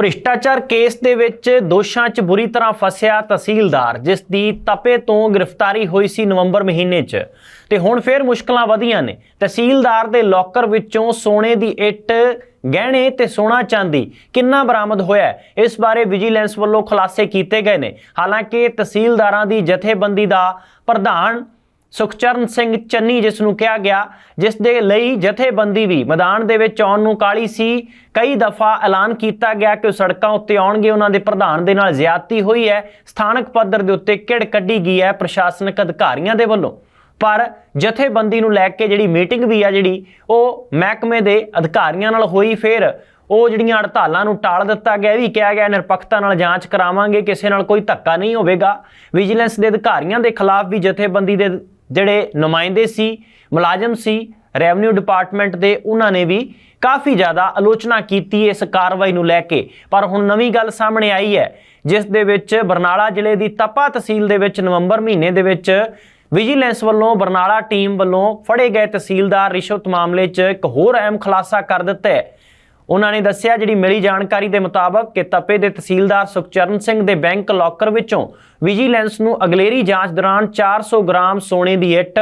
ਭ੍ਰਿਸ਼ਟਾਚਾਰ ਕੇਸ ਦੇ ਵਿੱਚ ਦੋਸ਼ਾਂ 'ਚ ਬੁਰੀ ਤਰ੍ਹਾਂ ਫਸਿਆ ਤਹਿਸੀਲਦਾਰ, ਜਿਸ ਦੀ ਤਪੇ ਤੋਂ ਗ੍ਰਿਫਤਾਰੀ ਹੋਈ ਸੀ ਨਵੰਬਰ ਮਹੀਨੇ 'ਚ। ਤੇ ਹੁਣ ਫੇਰ ਮੁਸ਼ਕਲਾਂ ਵਧੀਆਂ ਨੇ। ਤਹਿਸੀਲਦਾਰ ਦੇ ਲੋਕਰ ਵਿੱਚੋਂ ਸੋਨੇ ਦੀ ਇੱਟ, ਗਹਿਣੇ ਤੇ ਸੋਨਾ ਚਾਂਦੀ ਕਿੰਨਾ ਬਰਾਮਦ ਹੋਇਆ ਇਸ ਬਾਰੇ ਵਿਜੀਲੈਂਸ ਵੱਲੋਂ ਖੁਲਾਸੇ ਕੀਤੇ ਗਏ ਨੇ। ਹਾਲਾਂਕਿ ਤਹਿਸੀਲਦਾਰਾਂ ਦੀ ਜਥੇਬੰਦੀ ਦਾ ਪ੍ਰਧਾਨ ਸੁਖਚਰਨ ਸਿੰਘ ਚੰਨੀ, ਜਿਸ ਨੂੰ ਕਿਹਾ ਗਿਆ, ਜਿਸ ਦੇ ਲਈ ਜਥੇਬੰਦੀ ਵੀ ਮੈਦਾਨ ਦੇ ਵਿੱਚ ਆਉਣ ਨੂੰ ਕਾਲੀ ਸੀ। ਕਈ ਦਫਾ ਐਲਾਨ ਕੀਤਾ ਗਿਆ ਕਿ ਉਹ ਸੜਕਾਂ ਉੱਤੇ ਆਉਣਗੇ। ਉਹਨਾਂ ਦੇ ਪ੍ਰਧਾਨ ਦੇ ਨਾਲ ਜ਼ਿਆਦਤੀ ਹੋਈ ਹੈ। ਸਥਾਨਕ ਪੱਧਰ ਦੇ ਉੱਤੇ ਕਿੜ ਕੱਢੀ ਗਈ ਹੈ ਪ੍ਰਸ਼ਾਸਨਿਕ ਅਧਿਕਾਰੀਆਂ ਦੇ ਵੱਲੋਂ। ਪਰ ਜਥੇਬੰਦੀ ਨੂੰ ਲੈ ਕੇ ਜਿਹੜੀ ਮੀਟਿੰਗ ਵੀ ਆ ਜਿਹੜੀ, ਉਹ ਮਹਿਕਮੇ ਦੇ ਅਧਿਕਾਰੀਆਂ ਨਾਲ ਹੋਈ ਫਿਰ। ਉਹ ਜਿਹੜੀਆਂ ਹੜਤਾਲਾਂ ਨੂੰ ਟਾਲ ਦਿੱਤਾ ਗਿਆ, ਇਹ ਵੀ ਕਿਹਾ ਗਿਆ, ਨਿਰਪੱਖਤਾ ਨਾਲ ਜਾਂਚ ਕਰਾਵਾਂਗੇ, ਕਿਸੇ ਨਾਲ ਕੋਈ ਧੱਕਾ ਨਹੀਂ ਹੋਵੇਗਾ। ਵਿਜੀਲੈਂਸ ਦੇ ਅਧਿਕਾਰੀਆਂ ਦੇ ਖਿਲਾਫ ਵੀ ਜਥੇਬੰਦੀ ਦੇ ਜਿਹੜੇ ਨੁਮਾਇੰਦੇ ਸੀ, ਮੁਲਾਜ਼ਮ ਸੀ ਰੈਵਨਿਊ ਡਿਪਾਰਟਮੈਂਟ ਦੇ, ਉਹਨਾਂ ਨੇ ਵੀ ਕਾਫੀ ਜ਼ਿਆਦਾ ਆਲੋਚਨਾ ਕੀਤੀ ਇਸ ਕਾਰਵਾਈ ਨੂੰ ਲੈ ਕੇ। ਪਰ ਹੁਣ ਨਵੀਂ ਗੱਲ ਸਾਹਮਣੇ ਆਈ ਹੈ, ਜਿਸ ਦੇ ਵਿੱਚ ਬਰਨਾਲਾ ਜ਼ਿਲ੍ਹੇ ਦੀ ਤਪਾ ਤਹਿਸੀਲ ਦੇ ਵਿੱਚ ਨਵੰਬਰ ਮਹੀਨੇ ਦੇ ਵਿੱਚ ਵਿਜੀਲੈਂਸ ਵੱਲੋਂ ਬਰਨਾਲਾ ਟੀਮ ਵੱਲੋਂ ਫੜੇ ਗਏ ਤਹਿਸੀਲਦਾਰ ਰਿਸ਼ਵਤ ਮਾਮਲੇ 'ਚ ਇੱਕ ਹੋਰ ਅਹਿਮ ਖੁਲਾਸਾ ਕਰ ਦਿੱਤਾ ਹੈ। ਉਹਨਾਂ ਨੇ ਦੱਸਿਆ ਜਿਹੜੀ ਮਿਲੀ ਜਾਣਕਾਰੀ ਦੇ ਮੁਤਾਬਕ ਕਿ ਤਪੇ ਦੇ ਤਹਿਸੀਲਦਾਰ ਸੁਖਚਰਨ ਸਿੰਘ ਦੇ ਬੈਂਕ ਲੋਕਰ ਵਿੱਚੋਂ ਵਿਜੀਲੈਂਸ ਨੂੰ ਅਗਲੇਰੀ ਜਾਂਚ ਦੌਰਾਨ 400 ਗ੍ਰਾਮ ਸੋਨੇ ਦੀ ਇੱਟ,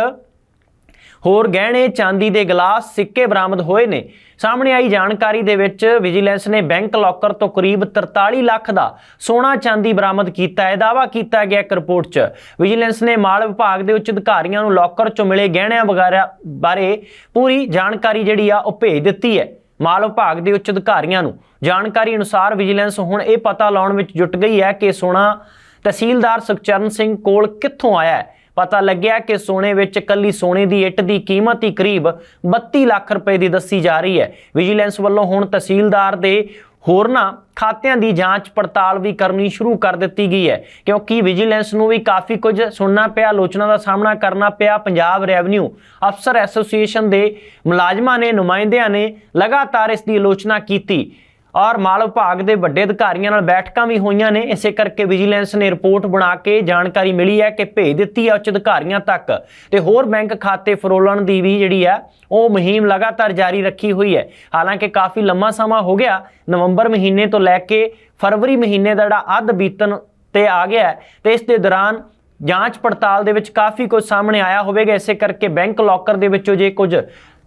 ਹੋਰ ਗਹਿਣੇ, ਚਾਂਦੀ ਦੇ ਗਲਾਸ ਸਿੱਕੇ ਬਰਾਮਦ ਹੋਏ ਨੇ। ਸਾਹਮਣੇ ਆਈ ਜਾਣਕਾਰੀ ਦੇ ਵਿੱਚ ਵਿਜੀਲੈਂਸ ਨੇ ਬੈਂਕ ਲੋਕਰ ਤੋਂ ਕਰੀਬ 43 ਲੱਖ ਦਾ ਸੋਨਾ, ਚਾਂਦੀ ਬਰਾਮਦ ਕੀਤਾ। ਹੈ ਦਾਵਾ ਕੀਤਾ ਗਿਆ ਇੱਕ ਰਿਪੋਰਟ 'ਚ। ਵਿਜੀਲੈਂਸ ਨੇ ਮਾਲ ਵਿਭਾਗ ਦੇ ਉੱਚ ਅਧਿਕਾਰੀਆਂ ਨੂੰ ਲੋਕਰ 'ਚੋਂ ਮਿਲੇ ਗਹਿਣਿਆਂ ਵਗੈਰਾ ਬਾਰੇ ਪੂਰੀ ਜਾਣਕਾਰੀ ਜਿਹੜੀ ਆ ਉਹ ਭੇਜ ਦਿੱਤੀ ਹੈ। ਮਾਲ ਵਿਭਾਗ ਦੇ ਉੱਚ ਅਧਿਕਾਰੀਆਂ ਨੂੰ। ਜਾਣਕਾਰੀ ਅਨੁਸਾਰ ਵਿਜੀਲੈਂਸ ਹੁਣ ਇਹ ਪਤਾ ਲਾਉਣ ਵਿੱਚ ਜੁਟ ਗਈ ਹੈ ਕਿ ਸੋਨਾ ਤਹਿਸੀਲਦਾਰ ਸੁਖਚਰਨ ਸਿੰਘ ਕੋਲ ਕਿੱਥੋਂ ਆਇਆ ਹੈ। ਪਤਾ ਲੱਗਿਆ ਕਿ ਸੋਨੇ ਵਿੱਚ ਕੱਲੀ ਸੋਨੇ ਦੀ ਇੱਟ ਦੀ ਕੀਮਤ ਹੀ ਕਰੀਬ 32 ਲੱਖ ਰੁਪਏ ਦੀ ਦੱਸੀ ਜਾ ਰਹੀ ਹੈ। ਵਿਜੀਲੈਂਸ ਵੱਲੋਂ ਹੁਣ ਤਹਿਸੀਲਦਾਰ ਦੇ ਹੋਰਨਾਂ ਖਾਤਿਆਂ ਦੀ ਜਾਂਚ ਪੜਤਾਲ ਵੀ ਕਰਨੀ ਸ਼ੁਰੂ ਕਰ ਦਿੱਤੀ ਗਈ ਹੈ, ਕਿਉਂਕਿ ਵਿਜੀਲੈਂਸ ਨੂੰ ਵੀ ਕਾਫੀ ਕੁਝ ਸੁਣਨਾ ਪਿਆ, ਆਲੋਚਨਾ ਦਾ ਸਾਹਮਣਾ ਕਰਨਾ ਪਿਆ। ਪੰਜਾਬ ਰੈਵਨਿਊ ਅਫਸਰ ਐਸੋਸੀਏਸ਼ਨ ਦੇ ਮੁਲਾਜ਼ਮਾਂ ਨੇ, ਨੁਮਾਇੰਦਿਆਂ ਨੇ ਲਗਾਤਾਰ ਇਸ ਦੀ ਆਲੋਚਨਾ ਕੀਤੀ। ਔਰ ਮਾਲ ਵਿਭਾਗ ਦੇ ਵੱਡੇ ਅਧਿਕਾਰੀਆਂ ਨਾਲ ਬੈਠਕਾਂ ਵੀ ਹੋਈਆਂ ਨੇ। ਇਸੇ ਕਰਕੇ ਵਿਜੀਲੈਂਸ ਨੇ ਰਿਪੋਰਟ ਬਣਾ ਕੇ ਜਾਣਕਾਰੀ ਮਿਲੀ ਹੈ ਕਿ ਭੇਜ ਦਿੱਤੀ ਹੈ ਉੱਚ ਅਧਿਕਾਰੀਆਂ ਤੱਕ। ਤੇ ਹੋਰ ਬੈਂਕ ਖਾਤੇ ਫਰੋਲਣ ਦੀ ਵੀ ਜਿਹੜੀ ਹੈ, ਉਹ ਮੁਹਿੰਮ ਲਗਾਤਾਰ ਜਾਰੀ ਰੱਖੀ ਹੋਈ ਹੈ। ਹਾਲਾਂਕਿ ਕਾਫੀ ਲੰਮਾ ਸਮਾਂ ਹੋ ਗਿਆ। ਨਵੰਬਰ ਮਹੀਨੇ ਤੋਂ ਲੈ ਕੇ ਫਰਵਰੀ ਮਹੀਨੇ ਦਾ ਜਿਹੜਾ ਅੱਧ ਬੀਤਣ ਤੇ ਆ ਗਿਆ ਹੈ, ਤੇ ਇਸ ਦੇ ਦੌਰਾਨ ਜਾਂਚ ਪੜਤਾਲ ਦੇ ਵਿੱਚ ਕਾਫੀ ਕੁਝ ਸਾਹਮਣੇ ਆਇਆ ਹੋਵੇਗਾ। ਇਸੇ ਕਰਕੇ ਬੈਂਕ ਲੋਕਰ ਦੇ ਵਿੱਚੋਂ ਜੇ ਕੁਝ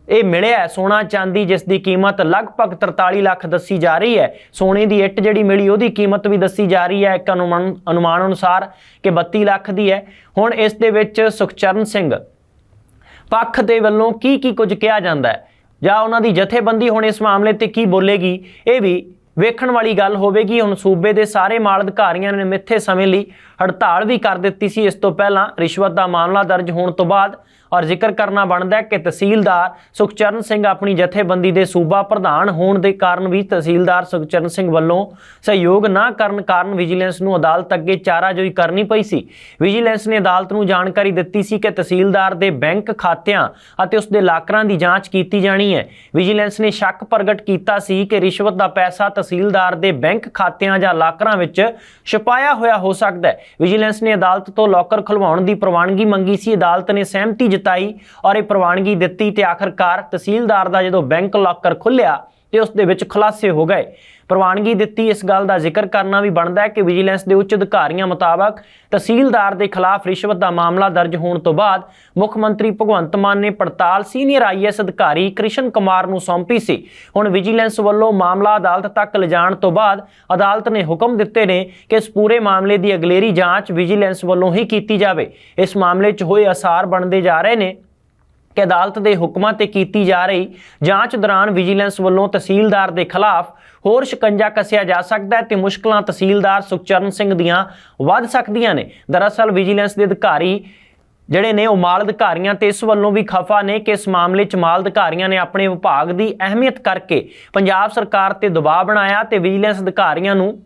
ਇਹ ਮਿਲਿਆ ਸੋਨਾ ਚਾਂਦੀ ਜਿਸ ਦੀ ਕੀਮਤ ਲਗਭਗ 43 ਲੱਖ ਦੱਸੀ ਜਾ ਰਹੀ ਹੈ। ਸੋਨੇ ਦੀ ਇੱਟ ਜਿਹੜੀ ਮਿਲੀ ਉਹਦੀ ਕੀਮਤ ਵੀ ਦੱਸੀ ਜਾ ਰਹੀ ਹੈ। ਇੱਕ ਅਨੁਮਾਨ ਅਨੁਮਾਨ ਅਨੁਸਾਰ ਕਿ 32 ਲੱਖ ਦੀ ਹੈ। ਹੁਣ ਇਸ ਦੇ ਵਿੱਚ ਸੁਖਚਰਨ ਸਿੰਘ ਪੱਖ ਦੇ ਵੱਲੋਂ ਕੀ ਕੀ ਕੁਝ ਕਿਹਾ ਜਾਂਦਾ ਹੈ? ਜਾਂ ਉਹਨਾਂ ਦੀ ਜਥੇਬੰਦੀ ਹੁਣ ਇਸ ਮਾਮਲੇ ਤੇ ਕੀ ਬੋਲੇਗੀ? ਇਹ ਵੀ ਵੇਖਣ ਵਾਲੀ ਗੱਲ ਹੋਵੇਗੀ। ਹੁਣ ਸੂਬੇ ਦੇ ਸਾਰੇ ਮਾਲ ਅਧਿਕਾਰੀਆਂ ਨੇ ਮਿੱਥੇ ਸਮੇਂ ਲਈ ਹੜਤਾਲ ਵੀ ਕਰ ਦਿੱਤੀ ਸੀ। ਇਸ ਤੋਂ ਪਹਿਲਾਂ ਰਿਸ਼ਵਤ ਦਾ ਮਾਮਲਾ ਦਰਜ ਹੋਣ ਤੋਂ ਬਾਅਦ ਔਰ ਜ਼ਿਕਰ ਕਰਨਾ ਬਣਦਾ ਹੈ ਕਿ ਤਹਿਸੀਲਦਾਰ ਸੁਖਚਰਨ ਸਿੰਘ ਆਪਣੀ ਜਥੇਬੰਦੀ ਦੇ ਸੂਬਾ ਪ੍ਰਧਾਨ ਹੋਣ ਦੇ ਕਾਰਨ ਵੀ ਤਹਿਸੀਲਦਾਰ ਸੁਖਚਰਨ ਸਿੰਘ ਵੱਲੋਂ ਸਹਿਯੋਗ ਨਾ ਕਰਨ ਕਾਰਨ ਵਿਜੀਲੈਂਸ ਨੂੰ ਅਦਾਲਤ ਅੱਗੇ ਚਾਰਾਜੋਈ ਕਰਨੀ ਪਈ ਸੀ। ਵਿਜੀਲੈਂਸ ਨੇ ਅਦਾਲਤ ਨੂੰ ਜਾਣਕਾਰੀ ਦਿੱਤੀ ਸੀ ਕਿ ਤਹਿਸੀਲਦਾਰ ਦੇ ਬੈਂਕ ਖਾਤਿਆਂ ਅਤੇ ਉਸ ਦੇ ਲਾਕਰਾਂ ਦੀ ਜਾਂਚ ਕੀਤੀ ਜਾਣੀ ਹੈ। ਵਿਜੀਲੈਂਸ ਨੇ ਸ਼ੱਕ ਪ੍ਰਗਟ ਕੀਤਾ ਸੀ ਕਿ ਰਿਸ਼ਵਤ ਦਾ ਪੈਸਾ ਤਹਿਸੀਲਦਾਰ ਦੇ ਬੈਂਕ ਖਾਤਿਆਂ ਜਾਂ ਲਾਕਰਾਂ ਵਿੱਚ ਛੁਪਾਇਆ ਹੋਇਆ ਹੋ ਸਕਦਾ ਹੈ। ਵਿਜੀਲੈਂਸ ਨੇ ਅਦਾਲਤ ਤੋਂ ਲੋਕਰ ਖੁਲਵਾਉਣ ਦੀ ਪ੍ਰਵਾਨਗੀ ਮੰਗੀ ਸੀ। ਅਦਾਲਤ ਨੇ ਸਹਿਮਤੀ ਜਤਾਈ ਔਰ ਇਹ ਪ੍ਰਵਾਨਗੀ ਦਿੱਤੀ ਤੇ ਆਖਰਕਾਰ ਤਹਿਸੀਲਦਾਰ ਦਾ ਜਦੋਂ ਬੈਂਕ ਲੋਕਰ ਖੁੱਲਿਆ ਤੇ ਉਸ ਦੇ ਵਿੱਚ ਖੁਲਾਸੇ ਹੋ ਗਏ। ਪ੍ਰਵਾਨਗੀ ਦਿੱਤੀ। ਇਸ ਗੱਲ ਦਾ ਜ਼ਿਕਰ ਕਰਨਾ ਵੀ ਬਣਦਾ ਹੈ ਕਿ ਵਿਜੀਲੈਂਸ ਦੇ ਉੱਚ ਅਧਿਕਾਰੀਆਂ ਮੁਤਾਬਕ ਤਹਿਸੀਲਦਾਰ ਦੇ ਖਿਲਾਫ ਰਿਸ਼ਵਤ ਦਾ ਮਾਮਲਾ ਦਰਜ ਹੋਣ ਤੋਂ ਬਾਅਦ ਮੁੱਖ ਮੰਤਰੀ ਭਗਵੰਤ ਮਾਨ ਨੇ ਪੜਤਾਲ ਸੀਨੀਅਰ ਆਈਐਸ ਅਧਿਕਾਰੀ ਕ੍ਰਿਸ਼ਨ ਕੁਮਾਰ ਨੂੰ ਸੌਂਪੀ ਸੀ। ਹੁਣ ਵਿਜੀਲੈਂਸ ਵੱਲੋਂ ਮਾਮਲਾ ਅਦਾਲਤ ਤੱਕ ਲਿਜਾਣ ਤੋਂ ਬਾਅਦ ਅਦਾਲਤ ਨੇ ਹੁਕਮ ਦਿੱਤੇ ਨੇ ਕਿ ਇਸ ਪੂਰੇ ਮਾਮਲੇ ਦੀ ਅਗਲੇਰੀ ਜਾਂਚ ਵਿਜੀਲੈਂਸ ਵੱਲੋਂ ਹੀ ਕੀਤੀ ਜਾਵੇ। ਇਸ ਮਾਮਲੇ 'ਚ ਹੋਏ ਅਸਾਰ ਬਣਦੇ ਜਾ ਰਹੇ ਨੇ। ਕਿ ਅਦਾਲਤ ਦੇ ਹੁਕਮਾਂ ਤੇ ਕੀਤੀ ਜਾ ਰਹੀ ਜਾਂਚ ਦੌਰਾਨ ਵਿਜੀਲੈਂਸ ਵੱਲੋਂ ਤਹਿਸੀਲਦਾਰ ਦੇ ਖਿਲਾਫ ਹੋਰ ਸ਼ਿਕੰਜਾ ਕੱਸਿਆ ਜਾ ਸਕਦਾ ਹੈ ਤੇ ਮੁਸ਼ਕਲਾਂ ਤਹਿਸੀਲਦਾਰ ਸੁਖਚਰਨ ਸਿੰਘ ਦੀਆਂ ਵੱਧ ਸਕਦੀਆਂ ਨੇ। ਦਰਅਸਲ ਵਿਜੀਲੈਂਸ ਦੇ ਅਧਿਕਾਰੀ ਜਿਹੜੇ ਨੇ ਉਹ ਮਾਲ ਅਧਿਕਾਰੀਆਂ ਤੇ ਇਸ ਵੱਲੋਂ ਵੀ ਖਫਾ ਨੇ ਕਿ ਇਸ ਮਾਮਲੇ 'ਚ ਮਾਲ ਅਧਿਕਾਰੀਆਂ ਨੇ ਆਪਣੇ ਵਿਭਾਗ ਦੀ ਅਹਿਮੀਅਤ ਕਰਕੇ ਪੰਜਾਬ ਸਰਕਾਰ ਤੇ ਦਬਾਅ ਬਣਾਇਆ ਤੇ ਵਿਜੀਲੈਂਸ ਅਧਿਕਾਰੀਆਂ ਨੂੰ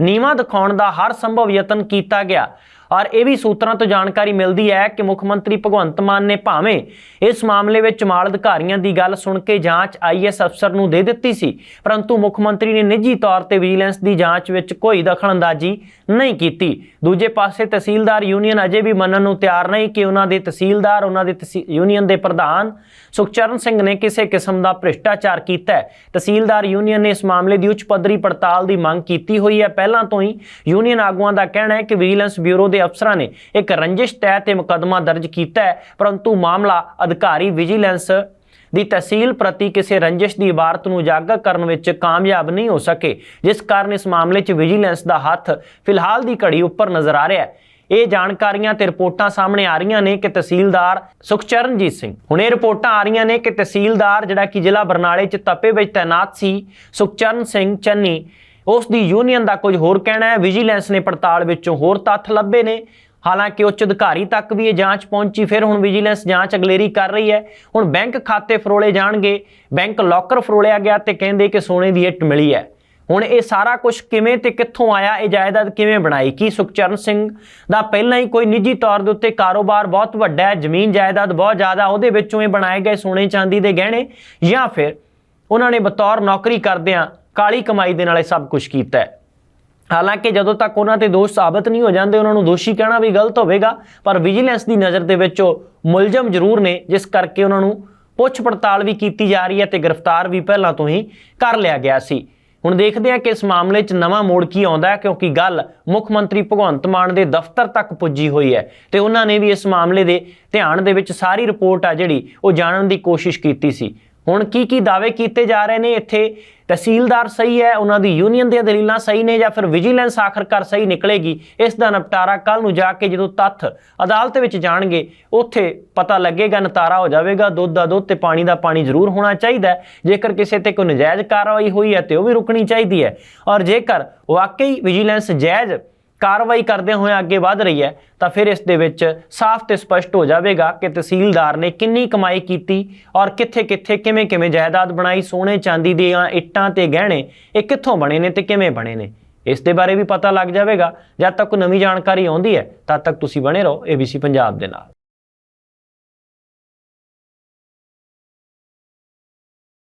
ਨੀਵਾ ਦਿਖਾਉਣ ਦਾ ਹਰ ਸੰਭਵ ਯਤਨ ਕੀਤਾ ਗਿਆ। ਔਰ ਇਹ ਵੀ ਸੂਤਰਾਂ ਤੋਂ ਜਾਣਕਾਰੀ ਮਿਲਦੀ ਹੈ ਕਿ ਮੁੱਖ ਮੰਤਰੀ ਭਗਵੰਤ ਮਾਨ ਨੇ ਭਾਵੇਂ ਇਸ ਮਾਮਲੇ ਵਿੱਚ ਮਾਲ ਅਧਿਕਾਰੀਆਂ ਦੀ ਗੱਲ ਸੁਣ ਕੇ ਜਾਂਚ ਆਈਐਸ ਅਫਸਰ ਨੂੰ ਦੇ ਦਿੱਤੀ ਸੀ, ਪਰੰਤੂ ਮੁੱਖ ਮੰਤਰੀ ਨੇ ਨਿੱਜੀ ਤੌਰ ਤੇ ਵਿਜੀਲੈਂਸ ਦੀ ਜਾਂਚ ਵਿੱਚ ਕੋਈ ਦਖਲਅੰਦਾਜ਼ੀ ਨਹੀਂ ਕੀਤੀ। ਦੂਜੇ ਪਾਸੇ ਤਹਿਸੀਲਦਾਰ ਯੂਨੀਅਨ ਅਜੇ ਵੀ ਮੰਨਣ ਨੂੰ ਤਿਆਰ ਨਹੀਂ ਕਿ ਉਹਨਾਂ ਦੇ ਤਹਿਸੀਲਦਾਰ, ਉਹਨਾਂ ਦੇ ਤਹਿਸੀ- ਯੂਨੀਅਨ ਦੇ ਪ੍ਰਧਾਨ ਸੁਖਚਰਨ ਸਿੰਘ ਨੇ ਕਿਸੇ ਕਿਸਮ ਦਾ ਭ੍ਰਿਸ਼ਟਾਚਾਰ ਕੀਤਾ ਹੈ। ਤਹਿਸੀਲਦਾਰ ਯੂਨੀਅਨ ਨੇ ਇਸ ਮਾਮਲੇ ਦੀ ਉੱਚ ਪੱਧਰੀ ਪੜਤਾਲ ਦੀ ਮੰਗ ਕੀਤੀ ਹੋਈ ਹੈ। ਪਹਿਲਾਂ ਤੋਂ ਹੀ ਯੂਨੀਅਨ ਆਗੂਆਂ ਦਾ ਕਹਿਣਾ ਹੈ ਕਿ ਵਿਜੀਲੈਂਸ ਬਿਊਰੋ ਦੇ ਅਫਸਰਾਂ ਨੇ ਇੱਕ ਰੰਜਿਸ਼ ਤਹਿ ਤੇ ਮੁਕੱਦਮਾ ਦਰਜ ਕੀਤਾ ਹੈ, ਪਰੰਤੂ ਮਾਮਲਾ ਅਧਿਕਾਰੀ ਵਿਜੀਲੈਂਸ ਦੀ ਤਹਿਸੀਲ ਪ੍ਰਤੀ ਕਿਸੇ ਰੰਜਿਸ਼ ਦੀ ਇਬਾਰਤ ਨੂੰ ਉਜਾਗਰ ਕਰਨ ਵਿੱਚ ਕਾਮਯਾਬ ਨਹੀਂ ਹੋ ਸਕੇ, ਜਿਸ ਕਾਰਨ ਇਸ ਮਾਮਲੇ 'ਚ ਵਿਜੀਲੈਂਸ ਦਾ ਹੱਥ ਫਿਲਹਾਲ ਦੀ ਘੜੀ ਉੱਪਰ ਨਜ਼ਰ ਆ ਰਿਹਾ ਹੈ। ਇਹ ਜਾਣਕਾਰੀਆਂ ਤੇ ਰਿਪੋਰਟਾਂ ਸਾਹਮਣੇ ਆ ਰਹੀਆਂ ਨੇ ਕਿ ਤਹਿਸੀਲਦਾਰ ਸੁਖਚਰਨਜੀਤ ਸਿੰਘ। ਹੁਣ ਇਹ ਰਿਪੋਰਟਾਂ ਆ ਰਹੀਆਂ ਨੇ ਕਿ ਤਹਿਸੀਲਦਾਰ ਜਿਹੜਾ ਕਿ ਜ਼ਿਲ੍ਹਾ ਬਰਨਾਲੇ 'ਚ ਤਪੇ ਵਿੱਚ ਤਾਇਨਾਤ ਸੀ, ਸੁਖਚਰਨ ਸਿੰਘ ਚੰਨੀ ਉਸ ਦੀ ਯੂਨੀਅਨ ਦਾ ਕੁਝ ਹੋਰ ਕਹਿਣਾ ਹੈ। ਵਿਜੀਲੈਂਸ ਨੇ ਪੜਤਾਲ ਵਿੱਚੋਂ ਹੋਰ ਤੱਥ ਲੱਭੇ ਨੇ। ਹਾਲਾਂਕਿ ਉੱਚ ਅਧਿਕਾਰੀ ਤੱਕ ਵੀ ਇਹ ਜਾਂਚ ਪਹੁੰਚੀ, ਫਿਰ ਹੁਣ ਵਿਜੀਲੈਂਸ ਜਾਂਚ ਅਗਲੇਰੀ ਕਰ ਰਹੀ ਹੈ। ਹੁਣ ਬੈਂਕ ਖਾਤੇ ਫਰੋਲੇ ਜਾਣਗੇ। ਬੈਂਕ ਲੋਕਰ ਫਰੋਲਿਆ ਗਿਆ ਤੇ ਕਹਿੰਦੇ ਕਿ ਸੋਨੇ ਦੀ ਇੱਟ ਮਿਲੀ ਹੈ। ਹੁਣ ਇਹ ਸਾਰਾ ਕੁਝ ਕਿਵੇਂ ਤੇ ਕਿੱਥੋਂ ਆਇਆ, ਇਹ ਜਾਇਦਾਦ ਕਿਵੇਂ ਬਣਾਈ? ਕੀ ਸੁਖਚਰਨ ਸਿੰਘ ਦਾ ਪਹਿਲਾਂ ਹੀ ਕੋਈ ਨਿੱਜੀ ਤੌਰ ਦੇ ਉੱਤੇ ਕਾਰੋਬਾਰ ਬਹੁਤ ਵੱਡਾ ਹੈ, ਜ਼ਮੀਨ ਜਾਇਦਾਦ ਬਹੁਤ ਜ਼ਿਆਦਾ, ਉਹਦੇ ਵਿੱਚੋਂ ਇਹ ਬਣਾਏ ਗਏ ਸੋਨੇ ਚਾਂਦੀ ਦੇ ਗਹਿਣੇ ਜਾਂ ਫਿਰ ਉਹਨਾਂ ਨੇ ਬਤੌਰ ਨੌਕਰੀ ਕਰਦਿਆਂ ਕਾਲੀ ਕਮਾਈ ਦੇ ਨਾਲ ਇਹ ਸਭ ਕੁਝ ਕੀਤਾ ਹੈ। ਹਾਲਾਂਕਿ ਜਦੋਂ ਤੱਕ ਉਹਨਾਂ ਤੇ ਦੋਸ਼ ਸਾਬਤ ਨਹੀਂ ਹੋ ਜਾਂਦੇ, ਉਹਨਾਂ ਨੂੰ ਦੋਸ਼ੀ ਕਹਿਣਾ ਵੀ ਗਲਤ ਹੋਵੇਗਾ, ਪਰ ਵਿਜੀਲੈਂਸ ਦੀ ਨਜ਼ਰ ਦੇ ਵਿੱਚ ਉਹ ਮੁਲਜ਼ਮ ਜ਼ਰੂਰ ਨੇ, ਜਿਸ ਕਰਕੇ ਉਹਨਾਂ ਨੂੰ ਪੁੱਛ ਪੜਤਾਲ ਵੀ ਕੀਤੀ ਜਾ ਰਹੀ ਹੈ ਤੇ ਗ੍ਰਿਫਤਾਰ ਵੀ ਪਹਿਲਾਂ ਤੋਂ ਹੀ ਕਰ ਲਿਆ ਗਿਆ ਸੀ। ਹੁਣ ਦੇਖਦੇ ਹਾਂ ਕਿ ਇਸ ਮਾਮਲੇ 'ਚ ਨਵਾਂ ਮੋੜ ਕੀ ਆਉਂਦਾ ਹੈ, ਕਿਉਂਕਿ ਗੱਲ ਮੁੱਖ ਮੰਤਰੀ ਭਗਵੰਤ ਮਾਨ ਦੇ ਦਫ਼ਤਰ ਤੱਕ ਪੁੱਜੀ ਹੋਈ ਹੈ ਤੇ ਉਹਨਾਂ ਨੇ ਵੀ ਇਸ ਮਾਮਲੇ ਦੇ ਧਿਆਨ ਦੇ ਵਿੱਚ ਸਾਰੀ ਰਿਪੋਰਟ ਆ ਜਿਹੜੀ ਉਹ ਜਾਣਨ ਦੀ ਕੋਸ਼ਿਸ਼ ਕੀਤੀ ਸੀ। ਹੁਣ ਕੀ ਕੀ ਦਾਅਵੇ ਕੀਤੇ ਜਾ ਰਹੇ ਨੇ ਇੱਥੇ? ਤਹਿਸੀਲਦਾਰ ਸਹੀ ਹੈ, ਉਹਨਾਂ ਦੀ ਯੂਨੀਅਨ ਦੀਆਂ ਦਲੀਲਾਂ ਸਹੀ ਨੇ ਜਾਂ ਫਿਰ ਵਿਜੀਲੈਂਸ ਆਖਰਕਾਰ ਸਹੀ ਨਿਕਲੇਗੀ? ਇਸ ਦਾ ਨਿਪਟਾਰਾ ਕੱਲ ਨੂੰ ਜਾ ਕੇ ਜਦੋਂ ਤੱਥ ਅਦਾਲਤ ਵਿੱਚ ਜਾਣਗੇ, ਉੱਥੇ ਪਤਾ ਲੱਗੇਗਾ ਨਤਾਰਾ ਹੋ ਜਾਵੇਗਾ। ਦੁੱਧ ਦਾ ਦੁੱਧ ਤੇ ਪਾਣੀ ਦਾ ਪਾਣੀ ਜ਼ਰੂਰ ਹੋਣਾ ਚਾਹੀਦਾ ਹੈ। ਜੇਕਰ ਕਿਸੇ ਤੇ ਕੋਈ ਨਜਾਇਜ਼ ਕਾਰਵਾਈ ਹੋਈ ਹੈ ਤੇ ਉਹ ਵੀ ਰੁਕਣੀ ਚਾਹੀਦੀ ਹੈ। ਔਰ ਜੇਕਰ ਵਾਕਈ ਵਿਜੀਲੈਂਸ ਜਾਇਜ਼ ਕਾਰਵਾਈ ਕਰਦੇ ਹੋਏ ਅੱਗੇ ਵਧ ਰਹੀ ਹੈ, ਤਾਂ ਫਿਰ ਇਸ ਦੇ ਵਿੱਚ ਸਾਫ਼ ਤੇ ਸਪਸ਼ਟ ਹੋ ਜਾਵੇਗਾ ਕਿ ਤਹਿਸੀਲਦਾਰ ਨੇ ਕਿੰਨੀ ਕਮਾਈ ਕੀਤੀ ਔਰ ਕਿੱਥੇ-ਕਿੱਥੇ, ਕਿਵੇਂ-ਕਿਵੇਂ ਜਾਇਦਾਦ ਬਣਾਈ, ਸੋਨੇ, ਚਾਂਦੀ ਦੀਆਂ ਇੱਟਾਂ ਤੇ ਗਹਿਣੇ, ਇਹ ਕਿੱਥੋਂ ਬਣੇ ਨੇ ਤੇ ਕਿਵੇਂ ਬਣੇ ਨੇ। ਇਸ ਦੇ ਬਾਰੇ ਵੀ ਪਤਾ ਲੱਗ ਜਾਵੇਗਾ। ਜਦ ਤੱਕ ਕੋਈ ਨਵੀਂ ਜਾਣਕਾਰੀ ਆਉਂਦੀ ਹੈ, ਤਦ ਤੱਕ ਤੁਸੀਂ ਬਣੇ ਰਹੋ ABC ਪੰਜਾਬ ਦੇ ਨਾਲ।